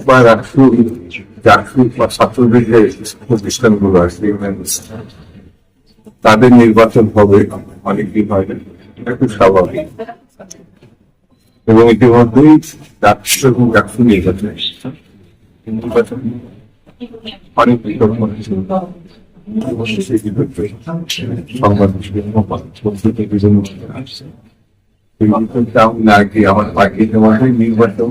বা রাষ্ট্র রাষ্ট্র বা ছাত্রদের যে প্রতিষ্ঠানগুলো আছে তাদের নির্বাচন হবে অনেকদিন হয় এটা খুব স্বাভাবিক এবং ইতিমধ্যেই রাষ্ট্র এবং রাষ্ট্র নির্বাচন নির্বাচন অনেক বিতর্ক সংবাদ না কি আমার তোমাদের নির্বাচন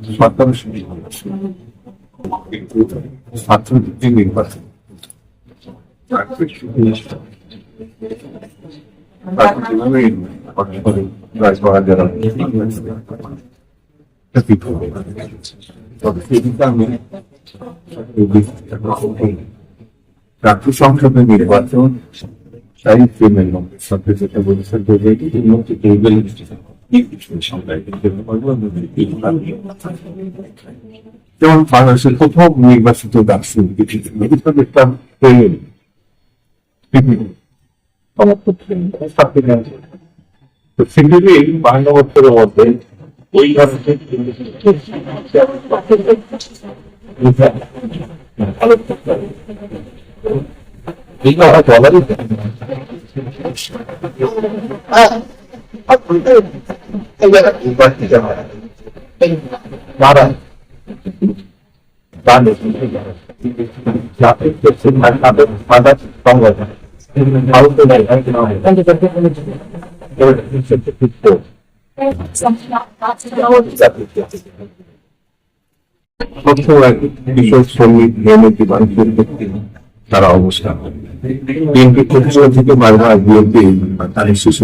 সরকারের সঙ্গে কিন্তু ছাত্রদের নির্বাচন তারপরে কীভাবে রাজবাহার যারা তবে সেদিকে আমি জাতীয় সংসদের নির্বাচন, তাই 就反而是通通明白是最大事，就是没特别当对，ama bu tüm saklıyorum. Şimdi bir elim bana oturuyor orada. O yüzden bir daha kovalarım. Ah, ah, que no hay. সবসময় কিশোর শ্রমিক নিয়মিত মানুষের ব্যক্তি তারা অবস্থা বিএনপি প্রতিষ্ঠা থেকে বারবার বিএনপি তাদের শিশু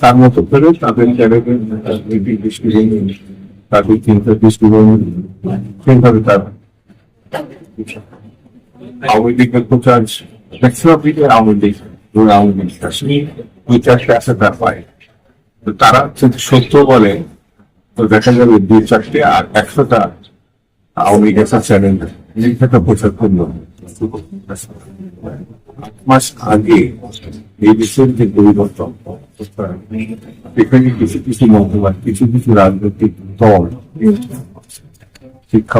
তার মতো করে তাদের তাদের চিন্তা তার লীগের তো তারা যদি সত্য বলে, তো দেখা যাবে দুই চারটে আর একশোটা আওয়ামী লীগ আছে চ্যানেল একটা প্রচার করল। মাস আগে এই দেশের যে পরিবর্তন, এখানে কিছু কিছু মতবাদ কিছু কিছু রাজনৈতিক দল, শিক্ষা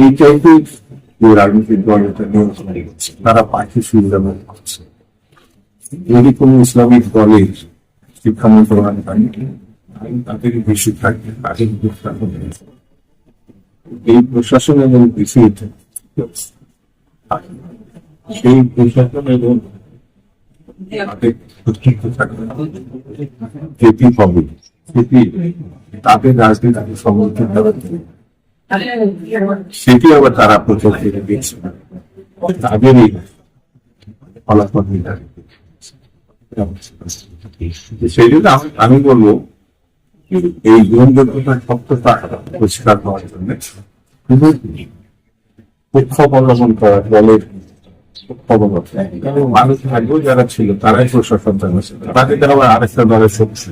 এই তারা পাখি সুবিধা করছে। যদি ইসলামিক দলের শিক্ষা মন্ত্রণালয় থাকে, তাদের বেশি এই প্রশাসন এবং কৃষি সেই প্রশাসন তাদের সমর্থন সেটি আবার তারা প্রচার করে তাদেরই ফলাফল সেই জন্য আমি বলব এই গ্রহণযোগ্যতার সত্যতা পরিষ্কার হওয়ার জন্য পক্ষ করা বলে মানুষ ভাগ্য যারা ছিল, তারাই প্রশাসন জানাচ্ছে তাদের আবার আরেকটা দলের শক্তি।